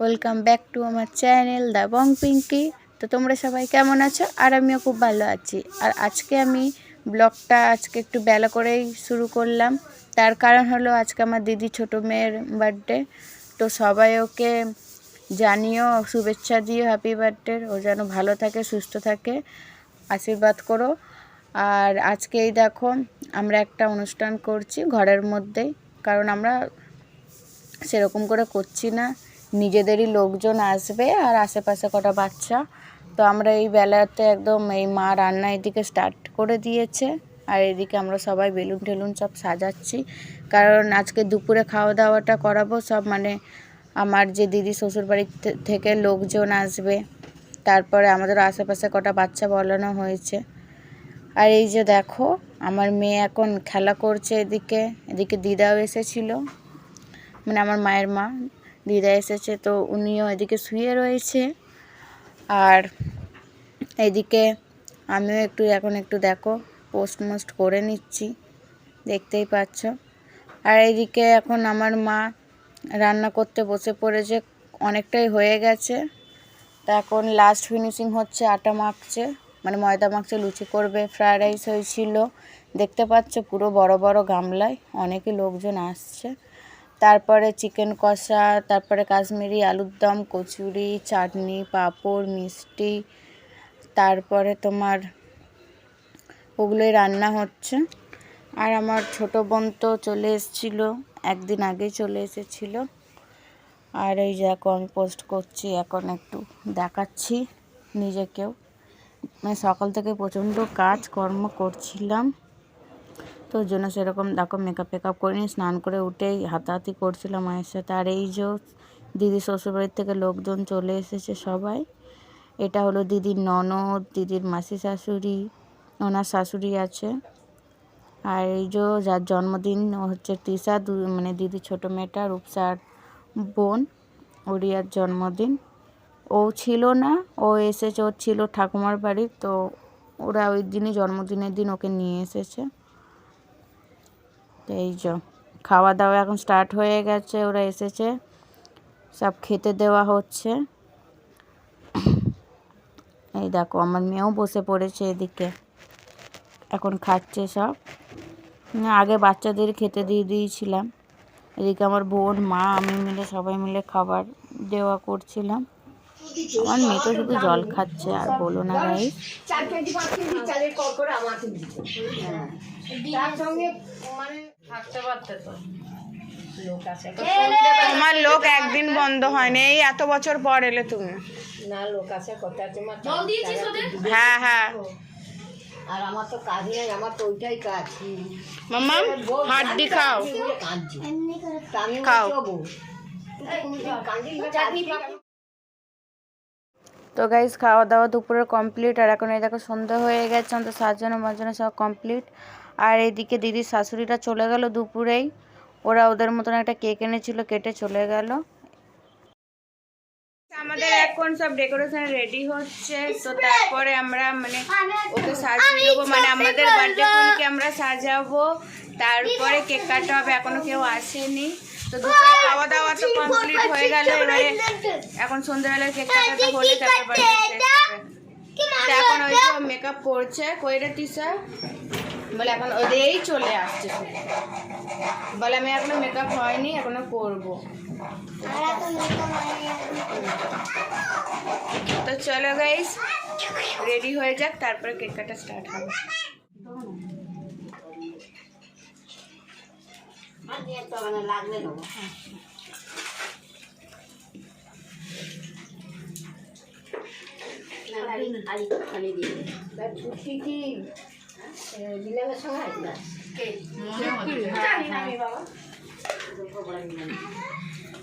Welcome back to আমার channel the Bong Pinky তো তোমরা সবাই কেমন আছো? আর আমিও খুব ভালো আছি। আর আজকে আমি ব্লগটা আজকে একটু বেলা করেই শুরু করলাম। তার কারণ হলো আজকে আমার দিদি ছোটো মেয়ের বার্থডে তো সবাই ওকে জানিও, শুভেচ্ছা দিও হ্যাপি বার্থডে ও যেন ভালো থাকে, সুস্থ থাকে, আশীর্বাদ করো। আর আজকেই দেখো, আমরা একটা অনুষ্ঠান করছি ঘরের মধ্যেই। কারণ আমরা সেরকম করে করছি না। নিজেদেরই লোকজন আসবে আর আশেপাশে কটা বাচ্চা। তো আমরা এই বেলাতে একদম এই মা রান্না এদিকে স্টার্ট করে দিয়েছে। আর এদিকে আমরা সবাই বেলুন টেলুন সব সাজাচ্ছি। কারণ আজকে দুপুরে খাওয়া দাওয়াটা করাবো সব মানে আমার যে দিদি শ্বশুরবাড়ির থে- থেকে লোকজন আসবে। তারপরে আমাদের আশেপাশে কটা বাচ্চা বলানো হয়েছে। আর এই যে দেখো, আমার মেয়ে এখন খেলা করছে এদিকে। এদিকে দিদাও এসেছিল। মানে আমার মায়ের মা। দিদা এসেছে। তো উনিও এদিকে শুয়ে রয়েছে। আর এদিকে আমিও একটু, এখন একটু দেখো পোস্ট মোস্ট করে নিচ্ছি। দেখতেই পাচ্ছ। আর এদিকে এখন আমার মা রান্না করতে বসে পড়েছে। অনেকটাই হয়ে গেছে। তা এখন লাস্ট ফিনিশিং হচ্ছে, আটা মাখছে। মানে ময়দা মাখছে, লুচি করবে ফ্রায়েড রাইস হয়েছিল। দেখতে পাচ্ছ পুরো বড় বড় গামলায় অনেকে লোকজন আসছে। তারপরে চিকেন কষা, তারপরে কাশ্মীরি আলুর দম, কচুরি, চাটনি, পাঁপড়, মিষ্টি, তারপরে তোমার ওগুলোই রান্না হচ্ছে। আর আমার ছোট বোন তো চলে এসেছিল, একদিন আগেই চলে এসেছিল। আর এই যে এখন পোস্ট করছি, এখন একটু দেখাচ্ছি নিজেকেও। মানে সকাল থেকে প্রচণ্ড কাজ কর্ম করছিলাম। তো জন্য সেরকম দেখো মেকআপ টেকআপ করিনি, স্নান করে উঠেই হাতাহাতি করছিলাম মায়ের সাথে। আর এই যে দিদি শ্বশুরবাড়ির থেকে লোকজন চলে এসেছে সবাই, এটা হলো দিদির ননদ, দিদির মাসি শাশুড়ি, ওনার শাশুড়ি আছে। আর এই যে যার জন্মদিন ও হচ্ছে তৃষা মানে দিদি ছোটো মেয়েটা, রূপসার বোন ওরিয়ার জন্মদিন। ও ছিল না, ও এসেছে, ওর ছিল ঠাকুমার বাড়ি, তো ওরা ওই দিনই জন্মদিনের দিন ওকে নিয়ে এসেছে। তো এই যে খাওয়া দাওয়া এখন স্টার্ট হয়ে গেছে ওরা এসেছে। সব খেতে দেওয়া হচ্ছে। এই দেখো আমার মেয়েও বসে পড়েছে এদিকে। এখন খাচ্ছে সব। আগে বাচ্চাদের খেতে দিয়ে দিয়েছিলাম। এদিকে আমার বোন মা আমি মিলে সবাই মিলে খাবার দেওয়া করছিলাম। আমার মেয়ে তো শুধু জল খাচ্ছে আর বলো না ভাই চার কেজি পাঁচ কেজি চালের কর করে দিত হ্যাঁ। তার সঙ্গে মানে তোমার লোক একদিন বন্ধ হয়নি এই এত বছর পর এলে তুমি। না লোক আছে হ্যাঁ হ্যাঁ। আর আমার তো কাজ নেই আমার তো ওইটাই কাজ। মাম্মা হাড্ডি খাও বলে কাঁদছি। তা আমি খাও। তো গাইজ খাওয়া দাওয়া দুপুরে কমপ্লিট আর এখন এই দেখো সন্ধ্যা হয়ে গেছে আমাদের সাজানো মাজানো সব কমপ্লিট আর এদিকে দিদির শাশুড়িটা চলে গেল দুপুরেই ওরা ওদের মতন একটা কেক এনেছিল কেটে চলে গেল আমাদের এখন সব ডেকোরেশন রেডি হচ্ছে তো তারপরে আমরা মানে ওকে সাজিয়ে দেবো মানে আমাদের বার্থডে আমরা সাজাবো তারপরে কেক কাটা হবে এখনও কেউ আসেনি তো দুপুরে খাওয়া দাওয়া তো কমপ্লিট হয়ে গেল এবারে এখন সন্ধ্যাবেলায় কেক কাটাটা হলে তারপরে এখন ওই মেকআপ করছে কইরে তিসা বলে এখন ওদেরই চলে আসছে। শুধু। বলে আমি এখনও মেকআপ হয়নি এখনও করব। তো চলো গাইস রেডি হয়ে যাক তারপরে কেক কাটা স্টার্ট হবে। লাগলে নেব ছুটি কি দিনের সময় না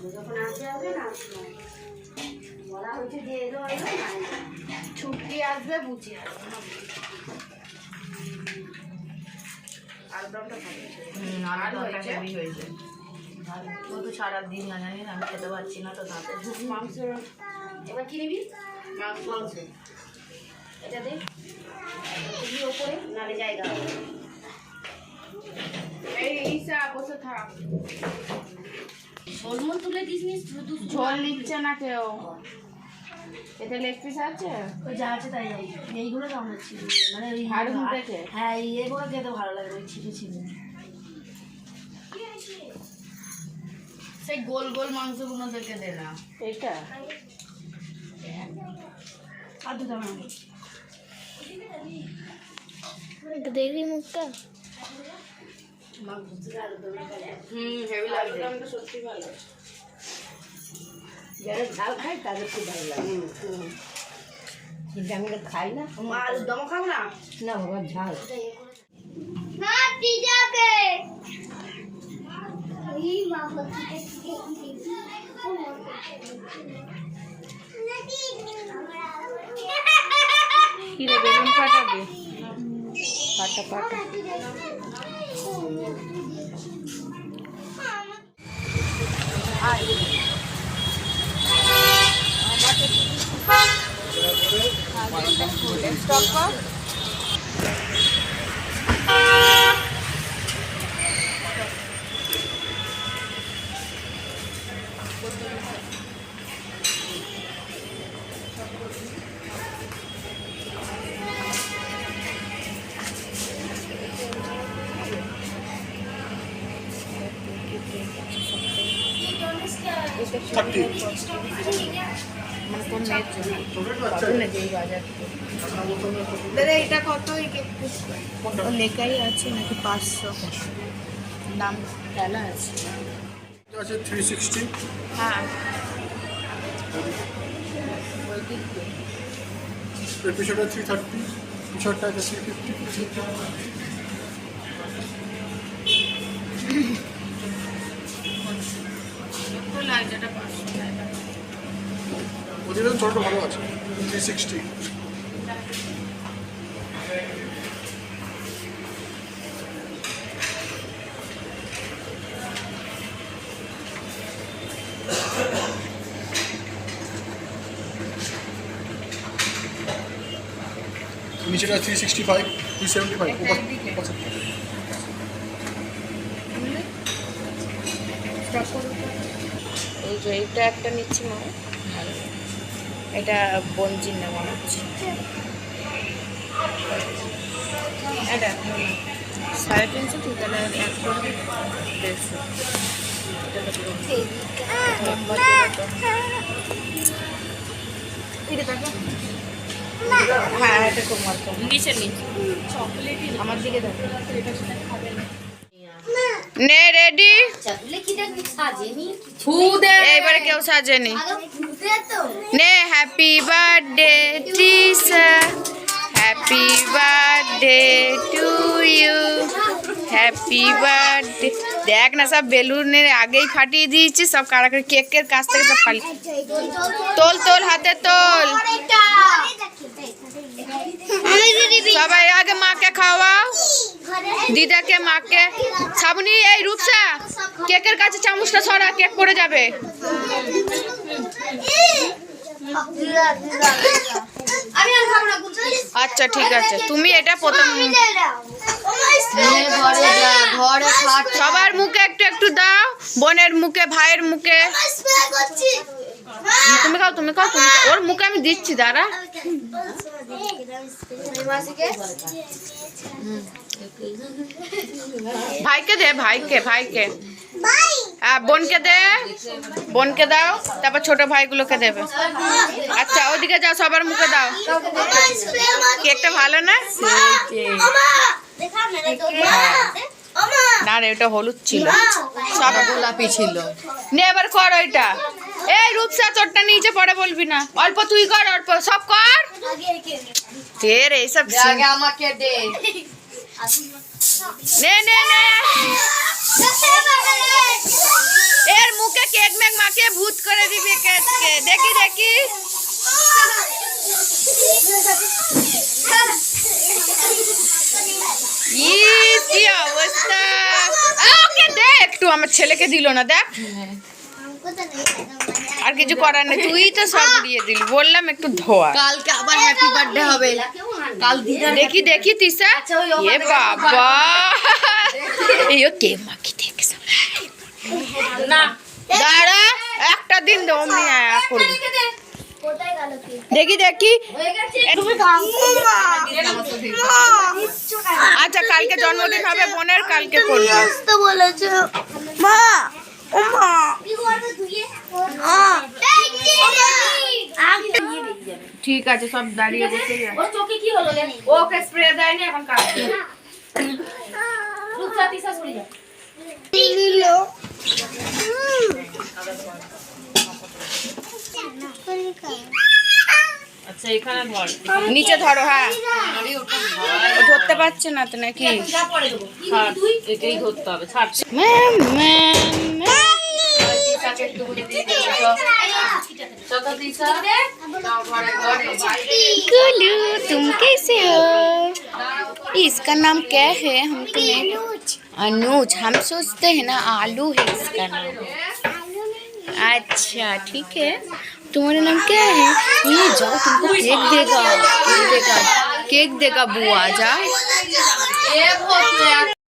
যখন আসবে আসবে না বলা হয়েছে দিয়ে দেওয়া ছুটি আসবে বুঝি আসবে সারাদিন না জানি না আমি খেতে পারছি না তো তাতে মাংস। এবার কি নিবি? মাংস। এটা দে। তুমি ওপরে জায়গা এই ঈশা বসে থাক। সলমন তুলে দিস শুধু ঝোল নিচ্ছে না কেউ। এতে লেগ পিস আছে? ওই যা আছে তাই যাই। এইগুলো কেমন ছিল। মানে ওই হাড় মুখেছে? হ্যাঁ এই এগুলো খেতে ভালো লাগে ওই ছিটে ছিটে সেই গোল গোল মাংসগুলো দেখে দে না এইটা? আর দুটো দেখি মুখটা হুম হেভি লাগছে সত্যি ভালো যারা ঝাল খায় তাদের খুব ভালো লাগে কিন্তু আমি তো খাই না মা আলুর দমও খাব না না বাবা ঝাল কি রে বেলুন ফাটাবি ফাটা ফাটা স্টপ কর থার্টি মানে বাজার দাদা এটা কত? লেখাই আছে নাকি পাঁচশো? দাম ডালা আছে। আছে থ্রি সিক্সটি হ্যাঁ। ওই দিক দিয়ে। এর পিছনে থ্রি থার্টি পিছনটা আছে থ্রি ফিফটি ওদের ছোটটা ভালো আছে। থ্রি সিক্সটি নিচেটা three sixty five three seventy five এই যে এইটা একটা নিচ্ছি মা ভালো এটা বঞ্জির না মনে হচ্ছে এটা সাড়ে তিনশো ঠিক তাহলে এক করে দেড়শো। এটা তো পুরো লম্বা চওড়া তো। হ্যাঁ এটা খুব মতো নিচে। নিচে আমার দিকে দেখো। নে। রেডি। এইবারে কেউ সাজেনি। নে happy birthday Tisa happy birthday to you happy birthday দেখ না, সব বেলুনের আগেই ফাটিয়ে দিয়েছি, সব কারাকারি কেকের কাছ থেকে সব ফালি তোল তোল, হাতে তোল। সবাই আগে মাকে খাওয়াও। দিদাকে, মাকে। সাবনি এই রূপসা, কেকের কাছে চামচটা সরা, কেক পড়ে যাবে। আচ্ছা ঠিক আছে। তুমি এটা প্রথম সবার মুখে একটু একটু দাও। বোনের মুখে, ভাইয়ের মুখে। তুমি খাও তুমি খাও, তুমি ওর মুখে আমি দিচ্ছি, দাঁড়া। ভাইকে দে, ভাইকে ভাইকে। বোনকে দে। বোনকে দাও তারপর ছোট ভাইগুলোকে দেবে। আচ্ছা ওদিকে যাও সবার মুখে দাও। কেকটা ভালো না? না রে ওটা হলুদ ছিল। সব গোলাপি ছিল। নে এবার কর ওইটা। এই রূপসা তোরটা নিচে পড়ে বলবি না। অল্প তুই কর অল্প। সব কর। ফের এইসব আগে আমাকে দে। নে নে নে। কেক মাকে ভূত করে দিবি কেককে দেখি দেখি। কি অবস্থা? ওকে দে একটু আমার ছেলেকে দিল না দেখ। আর কিছু করার নেই তুই তো সব দিয়ে দিলি। বললাম একটু ধোয়া। কালকে আবার হ্যাপি বার্থডে হবে। কাল দিদা দেখি দেখি তিসা আচ্ছা, এ বাবা। এই কে মাকি দেখে সব না দাঁড়া একটা দিন অমনি করবি দেখি দেখি। আচ্ছা কালকে জন্মদিন হবে বোনের কালকে মা ঠিক আছে সব দাঁড়িয়ে বসে যা। চোখে কি হলো ওকে স্প্রে দেয়নি এখন সরে যা আচ্ছা এখানে ধর নিচে ধরো হ্যাঁ ও ধরতে পারছে না তো নাকি যা পরে দেবো ছাড় এটাই ধরতে হবে ছাড় ম্যাম ম্যাম ম্যাম তিসাকে একটু করে দিয়ে দে চত তিসা ঘরে ঘরে বাইরে गोलू तुम कैसे हो इसका नाम क्या है हमको नहीं अनुज हम सोचते हैं ना आलू है इसका नाम अच्छा ठीक है। तुम्हारा नाम क्या है? ये जाओ तुमको केक देगा केक देगा केक देगा बुआ जाओ।